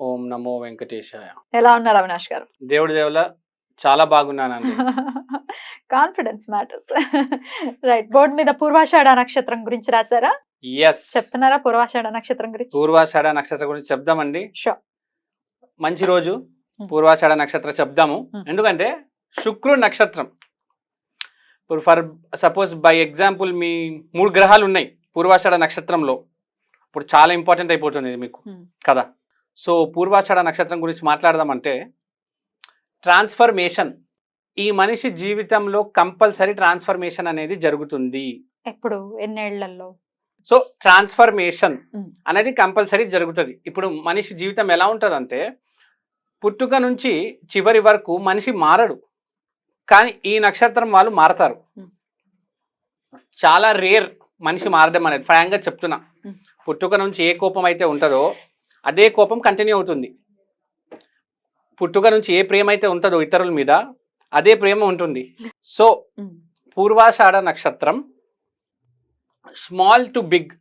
ఓం నమో వెంకటేశాయ. ఎలా ఉన్నారు అవినాష్ గారు? దేవుడి దేవుల చాలా బాగున్నానండి. కాన్ఫిడెన్స్ మ్యాటర్స్ రైట్ బోర్డు మీద పూర్వాషాఢ నక్షత్రం గురించి రాశారా? ఎస్ చెప్తున్నారా పూర్వాషాఢ నక్షత్రం గురించి? పూర్వాషాఢ నక్షత్రం గురించి చెప్దామండి. మంచి రోజు. Hmm. పూర్వాషాఢ నక్షత్రం చెప్దాము. Hmm. ఎందుకంటే శుక్రుడు నక్షత్రం. ఇప్పుడు ఫర్ సపోజ్ బై ఎగ్జాంపుల్ మీ మూడు గ్రహాలు ఉన్నాయి పూర్వాషాఢ నక్షత్రంలో. ఇప్పుడు చాలా ఇంపార్టెంట్ అయిపోతుంది మీకు. Hmm. కదా? సో పూర్వాషాఢ నక్షత్రం గురించి మాట్లాడదామంటే ట్రాన్స్ఫర్మేషన్. ఈ మనిషి జీవితంలో కంపల్సరీ ట్రాన్స్ఫర్మేషన్ అనేది జరుగుతుంది. ఎప్పుడు? ఎన్నేళ్ళలో? So transformation. అనేది కంపల్సరీ జరుగుతుంది. ఇప్పుడు మనిషి జీవితం ఎలా ఉంటుందంటే పుట్టుక నుంచి చివరి వరకు మనిషి మారడు. కానీ ఈ నక్షత్రం వాళ్ళు మారతారు. చాలా రేర్ మనిషి మారడం అనేది ఫ్రాంక్గా చెప్తున్నా. పుట్టుక నుంచి ఏ కోపం అయితే ఉంటుందో అదే కోపం కంటిన్యూ అవుతుంది. పుట్టుక నుంచి ఏ ప్రేమ అయితే ఉంటుందో ఇతరుల మీద అదే ప్రేమ ఉంటుంది. సో పూర్వాషాఢ నక్షత్రం స్మాల్ టు బిగ్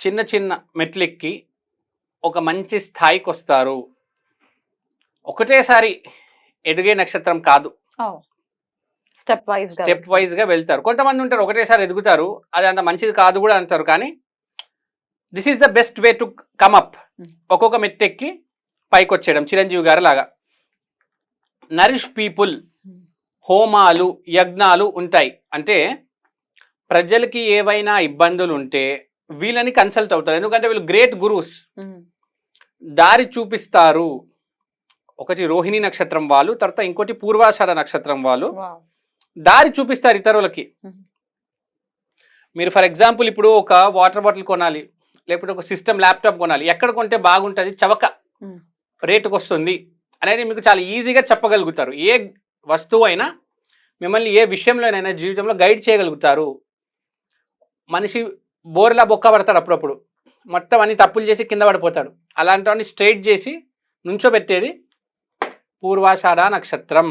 చిన్న చిన్న మెట్లెక్కి ఒక మంచి స్థాయికి వస్తారు. ఒకటేసారి ఎదిగే నక్షత్రం కాదు. స్టెప్ వైజ్ స్టెప్ వైజ్గా వెళ్తారు. కొంతమంది ఉంటారు ఒకటేసారి ఎదుగుతారు అది అంత మంచిది కాదు కూడా అంటారు. కానీ this is the best way to come up. ఒక్కొక్క మెట్టెక్కి పైకి వచ్చేయడం చిరంజీవి గారు లాగా. నరిష్ పీపుల్ హోమాలు యజ్ఞాలు ఉంటాయి. అంటే ప్రజలకి ఏవైనా ఇబ్బందులు ఉంటే వీళ్ళని కన్సల్ట్ అవుతారు. ఎందుకంటే వీళ్ళు గ్రేట్ గురూస్. దారి చూపిస్తారు. ఒకటి రోహిణి నక్షత్రం వాళ్ళు తర్వాత ఇంకోటి పూర్వాషాఢ నక్షత్రం వాళ్ళు. దారి చూపిస్తారు ఇతరులకి. మీరు ఫర్ ఎగ్జాంపుల్ ఇప్పుడు ఒక వాటర్ బాటిల్ కొనాలి. లేకపోతే ఒక సిస్టమ్ ల్యాప్టాప్ కొనాలి. ఎక్కడ కొంటే బాగుంటుంది చవక. రేటుకు వస్తుంది అనేది మీకు చాలా ఈజీగా చెప్పగలుగుతారు. ఏ వస్తువు అయినా మిమ్మల్ని ఏ విషయంలోనైనా జీవితంలో గైడ్ చేయగలుగుతారు. మనిషి బోర్లా బొక్క పడతాడు అప్పుడప్పుడు. మొత్తం అన్ని తప్పులు చేసి కింద పడిపోతాడు. అలాంటివన్నీ స్ట్రైట్ చేసి నుంచోబెట్టేది పూర్వాషాఢ నక్షత్రం.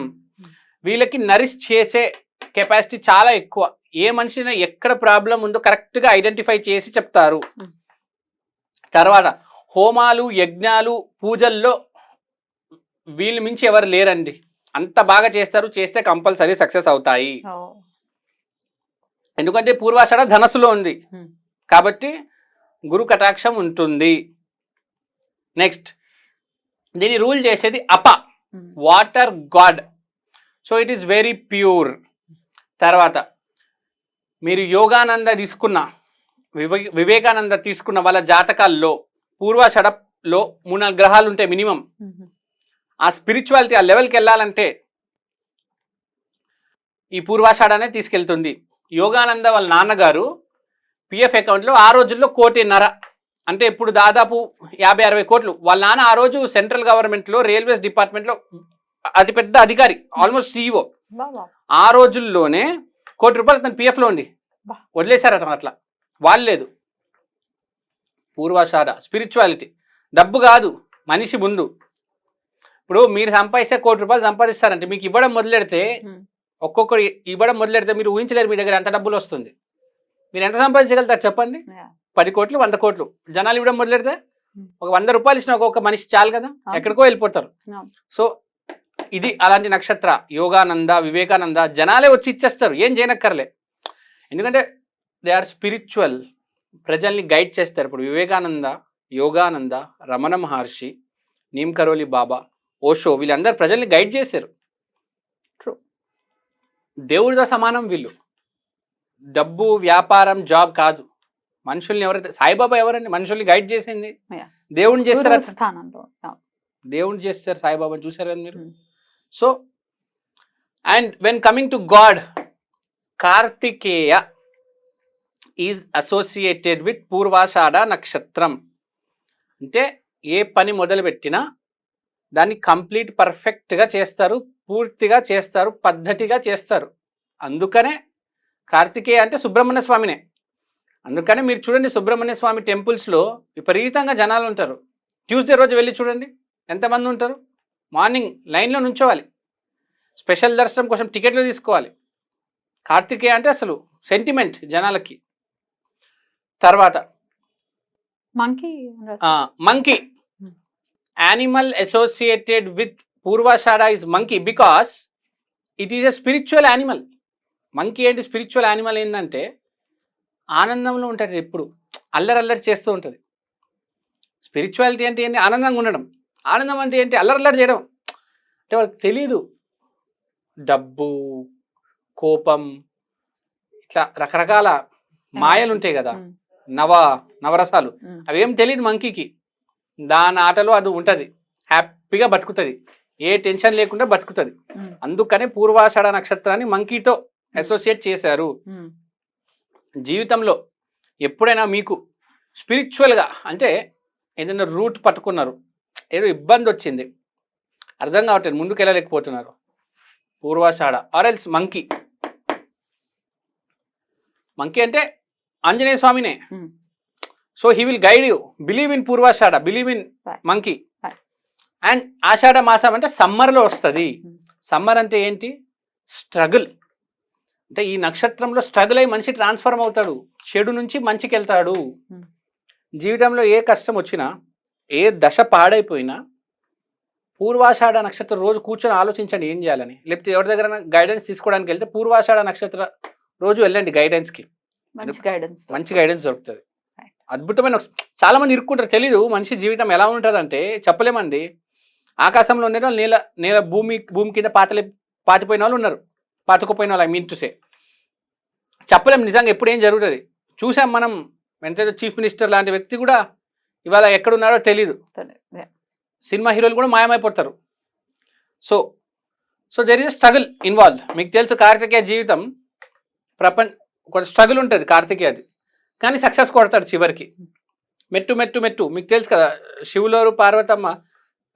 వీళ్ళకి నరిష్ చేసే కెపాసిటీ చాలా ఎక్కువ. ఏ మనిషిని ఎక్కడ ప్రాబ్లం ఉందో కరెక్ట్గా ఐడెంటిఫై చేసి చెప్తారు. తర్వాత హోమాలు యజ్ఞాలు పూజల్లో వీళ్ళు మించి ఎవరు లేరండి. అంత బాగా చేస్తారు చేస్తే కంపల్సరీ సక్సెస్ అవుతాయి. ఎందుకంటే పూర్వాషాఢ ధనస్సులో ఉంది. కాబట్టి గురు కటాక్షం ఉంటుంది. నెక్స్ట్ దీన్ని రూల్ చేసేది అప water god. So it is very pure. తర్వాత మీరు యోగానంద తీసుకున్న వివేకానంద తీసుకున్న వాళ్ళ జాతకాల్లో పూర్వాషడలో మూడు నాలుగు గ్రహాలు ఉంటాయి మినిమం ఆ స్పిరిచువాలిటీ ఆ లెవెల్కి వెళ్ళాలంటే ఈ పూర్వాషాఢనే తీసుకెళ్తుంది. యోగానంద వాళ్ళ నాన్నగారు పిఎఫ్ అకౌంట్లో ఆ రోజుల్లో కోటిన్నర. అంటే ఇప్పుడు దాదాపు యాభై అరవై కోట్లు. వాళ్ళ నాన్న ఆ రోజు సెంట్రల్ గవర్నమెంట్లో రైల్వేస్ డిపార్ట్మెంట్లో అతిపెద్ద అధికారి ఆల్మోస్ట్ సీఈఓ. ఆ రోజుల్లోనే కోటి రూపాయలు తన పిఎఫ్లో ఉంది బా. వదిలేశారు అతను అట్లా. వాళ్ళు లేదు. పూర్వాషాఢ స్పిరిచువాలిటీ డబ్బు కాదు మనిషి ముందు. ఇప్పుడు మీరు సంపాదిస్తే కోటి రూపాయలు సంపాదిస్తారంటే మీకు ఇవ్వడం మొదలెడితే. ఒక్కొక్కరు ఇవ్వడం మొదలెడితే మీరు ఊహించలేరు మీ దగ్గర ఎంత డబ్బులు వస్తుంది. మీరు ఎంత సంపాదించగలుగుతారు చెప్పండి? పది కోట్లు వంద కోట్లు. జనాలు ఇవ్వడం మొదలెడితే. ఒక వంద రూపాయలు ఇచ్చిన ఒక్కొక్క మనిషి చాలు కదా. ఎక్కడికో వెళ్ళిపోతారు. సో ఇది అలాంటి నక్షత్ర యోగానంద వివేకానంద జనాలే వచ్చి ఇచ్చేస్తారు. ఏం చేయనక్కర్లే. ఎందుకంటే దే ఆర్ స్పిరిచువల్ ప్రజల్ని గైడ్ చేస్తారు. ఇప్పుడు వివేకానంద యోగానంద రమణ మహర్షి నీమ్ కరోలి బాబా ఓషో వీళ్ళందరూ ప్రజల్ని గైడ్ చేశారు. True. దేవుడితో సమానం వీళ్ళు. డబ్బు వ్యాపారం జాబ్ కాదు. మనుషుల్ని ఎవరైతే సాయిబాబా ఎవరండి? మనుషుల్ని గైడ్ చేసింది. దేవుడిని చేస్తారు. స్థానంలో దేవుడిని చేస్తారు సాయిబాబాని. చూసారు కదా మీరు. So and when coming to god Kartikeya is associated with Purvashadha నక్షత్రం అంటే ఏ పని మొదలుపెట్టినా దాన్ని కంప్లీట్ పర్ఫెక్ట్గా చేస్తారు పూర్తిగా చేస్తారు పద్ధతిగా చేస్తారు. అందుకనే కార్తికేయ అంటే సుబ్రహ్మణ్య స్వామినే. అందుకనే మీరు చూడండి సుబ్రహ్మణ్య స్వామి టెంపుల్స్లో విపరీతంగా జనాలు ఉంటారు. ట్యూస్డే రోజు వెళ్ళి చూడండి ఎంతమంది ఉంటారు? మార్నింగ్ లైన్లో నుంచోవాలి. స్పెషల్ దర్శనం కోసం టికెట్లు తీసుకోవాలి. కార్తికేయ అంటే అసలు సెంటిమెంట్ జనాలకి. తర్వాత monkey monkey Hmm. Animal associated with Purvashadha is monkey because it is a spiritual animal monkey ఏంటి? స్పిరిచువల్ యానిమల్ ఏంటంటే ఆనందంలో ఉంటుంది ఎప్పుడు. అల్లరి అల్లరి చేస్తూ ఉంటుంది. స్పిరిచువాలిటీ అంటే ఏంటి? ఆనందంగా ఉండడం. ఆనందం అంటే ఏంటి? అల్లరి అల్లరి చేయడం. అంటే వాళ్ళకి తెలీదు. డబ్బు కోపం ఇట్లా రకరకాల మాయలు ఉంటాయి కదా నవ నవరసాలు. అవేం తెలియదు మంకీకి. దాని ఆటలో అది ఉంటుంది. హ్యాపీగా బతుకుతుంది. ఏ టెన్షన్ లేకుండా బతుకుతుంది. అందుకనే పూర్వాషాఢ నక్షత్రాన్ని మంకీతో అసోసియేట్ చేశారు. జీవితంలో ఎప్పుడైనా మీకు స్పిరిచువల్గా అంటే ఏదైనా రూట్ పట్టుకున్నారు. ఏదో ఇబ్బంది వచ్చింది. అర్థం కావట్లేదు. ముందుకు వెళ్ళలేకపోతున్నారు. పూర్వాషాఢ. ఆర్ఎల్స్ మంకీ. మంకీ అంటే ఆంజనేయ స్వామినే. So he will guide you believe in Purvashadha believe in. Monkey. And Ashadha మాసం అంటే సమ్మర్లో వస్తుంది. సమ్మర్ అంటే ఏంటి స్ట్రగుల్ అంటే ఈ నక్షత్రంలో స్ట్రగుల్ అయ్యి మనిషి ట్రాన్స్ఫార్మ్ అవుతాడు చెడు నుంచి మంచికి వెళ్తాడు Hmm. జీవితంలో ఏ కష్టం వచ్చినా ఏ దశ పాడైపోయినా పూర్వాషాఢ నక్షత్రం రోజు కూర్చొని ఆలోచించండి ఏం చేయాలని లేకపోతే ఎవరి దగ్గర గైడెన్స్ తీసుకోవడానికి వెళ్తే పూర్వాషాఢ నక్షత్ర రోజు వెళ్ళండి గైడెన్స్కి మంచి గైడెన్స్ మంచి గైడెన్స్ దొరుకుతుంది. అద్భుతమైన చాలా మంది ఇరుక్కుంటారు. తెలీదు. మనిషి జీవితం ఎలా ఉంటుందంటే చెప్పలేమండి. ఆకాశంలో ఉండే వాళ్ళు నేల నేల భూమి భూమి కింద పాతలే పాతిపోయిన వాళ్ళు ఉన్నారు. పాతుకుపోయిన వాళ్ళు ఐ మీన్ టు సే. చెప్పలేం నిజంగా ఎప్పుడు ఏం జరుగుతుంది. చూసాం మనం ఎంత చీఫ్ మినిస్టర్ లాంటి వ్యక్తి కూడా ఇవాళ ఎక్కడున్నారో తెలీదు. సినిమా హీరోలు కూడా మాయమైపోతారు. So so there is struggle involve మీకు తెలుసు కార్తికేయ జీవితం ప్రపంచ ఒక స్ట్రగుల్ ఉంటుంది కార్తికేయది. కానీ సక్సెస్ కొడతాడు చివరికి. మెట్టు మెట్టు మెట్టు. మీకు తెలుసు కదా శివులోరు పార్వతమ్మ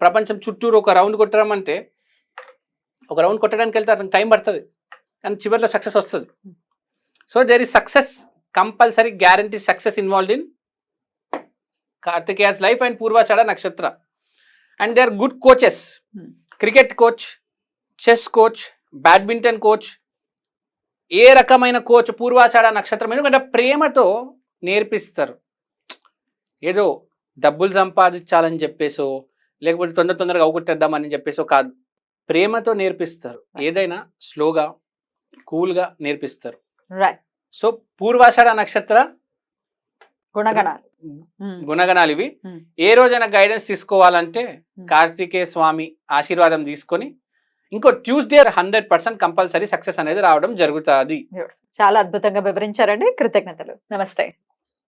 ప్రపంచం చుట్టూరు ఒక రౌండ్ కొట్టడమంటే ఒక రౌండ్ కొట్టడానికి వెళ్తే అతనికి టైం పడుతుంది. కానీ చివరిలో సక్సెస్ వస్తుంది. So there is success compulsory guarantee success involved in Kartikeya's life and Purvashadha నక్షత్ర. And they are good coaches. Cricket coach chess coach badminton coach ఏ రకమైన కోచ్ పూర్వాషాఢ నక్షత్రం ఎందుకంటే ప్రేమతో నేర్పిస్తారు. ఏదో డబ్బులు సంపాదించాలని చెప్పేసో లేకపోతే తొందర తొందరగా అవగొట్టేద్దామని చెప్పేసో కాదు. ప్రేమతో నేర్పిస్తారు. ఏదైనా స్లోగా కూల్గా నేర్పిస్తారు. సో పూర్వాషాఢ నక్షత్ర గుణగణాలు. గుణగణాలు ఇవి. Hmm. ఏ రోజైనా గైడెన్స్ తీసుకోవాలంటే Hmm. కార్తికేయ స్వామి ఆశీర్వాదం తీసుకొని ఇంకో Tuesday hundred percent compulsory success అనేది రావడం జరుగుతుంది. చాలా అద్భుతంగా వివరించారండి. కృతజ్ఞతలు. నమస్తే.